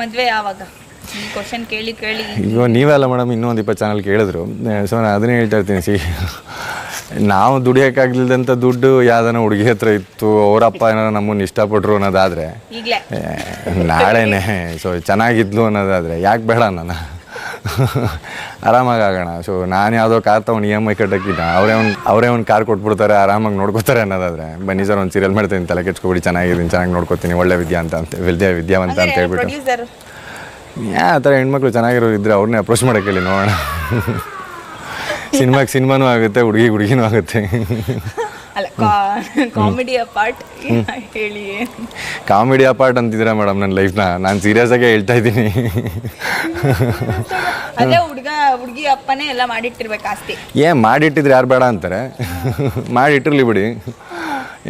ಮದ್ವೆ ಯಾವಾಗ? ಈ ಕ್ವಶನ್ ಕೇಳಿ ಕೇಳಿ. ಇವಾಗ ನೀವೆಲ್ಲ ಮೇಡಮ್ ಇನ್ನೂ ಒಂದು ಇಪ್ಪತ್ತು ಚಾನಲ್ ಕೇಳಿದ್ರು. ಸೊ ನಾನು ಅದನ್ನೇ ಹೇಳ್ತಾ ಇರ್ತೀನಿ ಸಿ. ನಾವು ದುಡಿಯೋಕ್ಕಾಗ್ಲಿಲ್ದಂಥ ದುಡ್ಡು ಯಾವ್ದಾನ ಹುಡುಗಿ ಹತ್ರ ಇತ್ತು ಅವರಪ್ಪ ಏನಾರ ನಮ್ಮನ್ನು ಇಷ್ಟಪಟ್ರು ಅನ್ನೋದಾದರೆ ಈಗ್ಲೇ. ನಾಳೆನೇ. ಸೊ ಚೆನ್ನಾಗಿದ್ಲು ಅನ್ನೋದಾದರೆ ಯಾಕೆ ಬೇಡ ನಾನು ಆರಾಮಾಗಿ ಆಗೋಣ. ಸೊ ನಾನು ಯಾವುದೋ ಕಾರ್ ತೊಗೊಂಡು ಇ ಎಂ ಐ ಕಟ್ಟಕ್ಕಿಲ್ಲ ಅವರೇ ಒಂದು ಅವರೇ ಒಂದು ಕಾರ್ ಕೊಟ್ಬಿಡ್ತಾರೆ ಆರಾಮಾಗಿ ನೋಡ್ಕೋತಾರೆ ಅನ್ನೋದಾದರೆ. ಬನ್ನಿ ಸರ್ ಒಂದು ಸೀರಿಯಲ್ ಮಾಡ್ತೀನಿ ತಲೆ ಕೆಚ್ಕೊಬಿಡಿ ಚೆನ್ನಾಗಿದ್ದೀನಿ ಚೆನ್ನಾಗಿ ನೋಡ್ಕೋತೀನಿ ಒಳ್ಳೆ ವಿದ್ಯಾ ಅಂತ ಅಂತ ವಿದ್ಯಾ ವಿದ್ಯಾವಂತ ಅಂತ ಹೇಳ್ಬಿಟ್ಟು. ಯಾ ಆ ಥರ ಹೆಣ್ಮಕ್ಳು ಚೆನ್ನಾಗಿರೋರು ಇದ್ದರೆ ಅವ್ರನ್ನೇ ಅಪ್ರೋಚ್ ಮಾಡೋಕ್ಕೆ ಹೇಳಿ ನೋಡೋಣ. ಸಿನಿಮಾಗೆ ಸಿನಿಮಾನೂ ಆಗುತ್ತೆ ಹುಡುಗಿ ಹುಡುಗಿನೂ ಆಗುತ್ತೆ. ಅಲ್ಲ ಕಾಮಿಡಿ ಅಪಾರ್ಟ್ ಹೇಳಿ ಕಾಮಿಡಿ ಅಪಾರ್ಟ್ ಅಂತಿದ್ದೀರಾ ಮೇಡಮ್ ನನ್ನ ಲೈಫ್ನ ನಾನು ಸೀರಿಯಸ್ ಆಗಿ ಹೇಳ್ತಾ ಇದ್ದೀನಿ. ಅದೇ ಹುಡುಗ ಹುಡುಗಿ ಅಪ್ಪನೇ ಎಲ್ಲ ಮಾಡಿಟ್ಟಿರ್ಬೇಕು ಆಸ್ತಿ. ಏ ಮಾಡಿಟ್ಟಿದ್ರೆ ಯಾರು ಬೇಡ ಅಂತಾರೆ. ಮಾಡಿಟ್ಟಿರ್ಲಿ ಬಿಡಿ.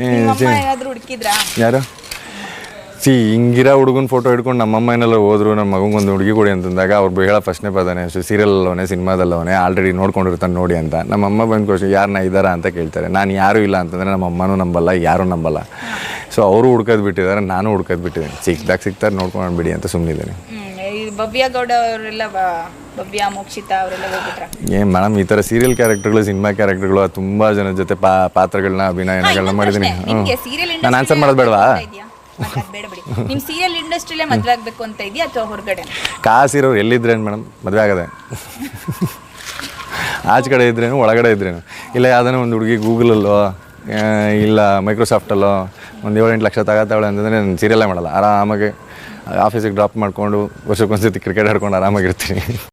ಏನಾದ್ರು ಹುಡುಕಿದ್ರಾ? ಯಾರು? ಸಿ ಹಿಂಗಿರೋ ಹುಡುಗನ ಫೋಟೋ ಹಿಡ್ಕೊಂಡು ನಮ್ಮಮ್ಮ ಏನೆಲ್ಲ ಹೋದ್ರು ನಮ್ಮ ಮಗಂಗೆ ಒಂದು ಹುಡುಗಿ ಕೊಡಿ ಅಂತಂದಾಗ ಅವ್ರು ಹೇಳೋ ಫಸ್ಟ್ನೇ ಪದನೇ ಸೀರಿಯಲ್ಲವನೇ ಸಿನಿಮಾದಲ್ಲವನೇ ಆಲ್ರೆಡಿ ನೋಡ್ಕೊಂಡಿರ್ತಾನೆ ನೋಡಿ ಅಂತ. ನಮ್ಮಮ್ಮ ಬಂದು ಕ್ವಶನ್ ಯಾರನ್ನ ಇದ್ದಾರಾ ಅಂತ ಕೇಳ್ತಾರೆ. ನಾನು ಯಾರೂ ಇಲ್ಲ ಅಂತಂದರೆ ನಮ್ಮ ಅಮ್ಮನೂ ನಂಬಲ್ಲ ಯಾರೂ ನಂಬಲ್ಲ. ಸೊ ಅವರು ಹುಡ್ಕೋದು ಬಿಟ್ಟಿದ್ದಾರೆ ನಾನು ಹುಡ್ಕೋದು ಬಿಟ್ಟಿದ್ದೀನಿ ಸಿಕ್ದಾಗ ಸಿಗ್ತಾರೆ ನೋಡ್ಕೊಂಡು ಬಿಡಿ ಅಂತ ಸುಮ್ಮನಿದ್ದೀನಿ ಹ್ಮ್ ಈ ಗೌಡ ಅವರೆಲ್ಲ ಭವ್ಯ ಮೋಕ್ಷಿತಾ ಅವರೆಲ್ಲ ಹೋಗ್ಬಿಟ್ರ? ಏನು ಮೇಡಮ್ ಈ ಥರ ಸೀರಿಯಲ್ ಕ್ಯಾರೆಕ್ಟರ್ಗಳು ಸಿನಿಮಾ ಕ್ಯಾರೆಕ್ಟರ್ಗಳು ತುಂಬ ಜನ ಜೊತೆ ಪಾತ್ರಗಳನ್ನ ಅಭಿನಯಗಳನ್ನ ಮಾಡಿದೀನಿ. ನಾನು ಆನ್ಸರ್ ಮಾಡೋದು ಬೇಡವಾ? ಬೇಡ ಬಿಡಿ. ಸೀರಿಯಲ್ ಇಂಡಸ್ಟ್ರಿಲೇ ಮದುವೆ ಅಂತ ಇದೆಯಾ ಅಥವಾ ಹೊರಗಡೆ? ಕಾಸಿರೋರು ಎಲ್ಲಿದ್ರೇನು ಮೇಡಮ್? ಮದುವೆ ಆಗದೆ. ಆಚೆ ಕಡೆ ಇದ್ರೇನು, ಒಳಗಡೆ ಇದ್ರೇನು? ಇಲ್ಲ ಯಾವುದೇ ಒಂದು ಹುಡುಗಿ ಗೂಗಲಲ್ಲೋ ಇಲ್ಲ, ಮೈಕ್ರೋಸಾಫ್ಟಲ್ಲೋ ಒಂದು ಏಳೆಂಟು ಲಕ್ಷ ತಗೋತಾವಳೆ ಅಂತಂದರೆ ನಾನು ಸೀರಿಯಲ್ಲೇ ಮಾಡಲ್ಲ. ಆರಾಮಾಗಿ ಆಫೀಸಿಗೆ ಡ್ರಾಪ್ ಮಾಡಿಕೊಂಡು ವರ್ಷಕ್ಕೊಂದ್ಸತಿ ಕ್ರಿಕೆಟ್ ಆಡ್ಕೊಂಡು ಆರಾಮಾಗಿರ್ತೀನಿ.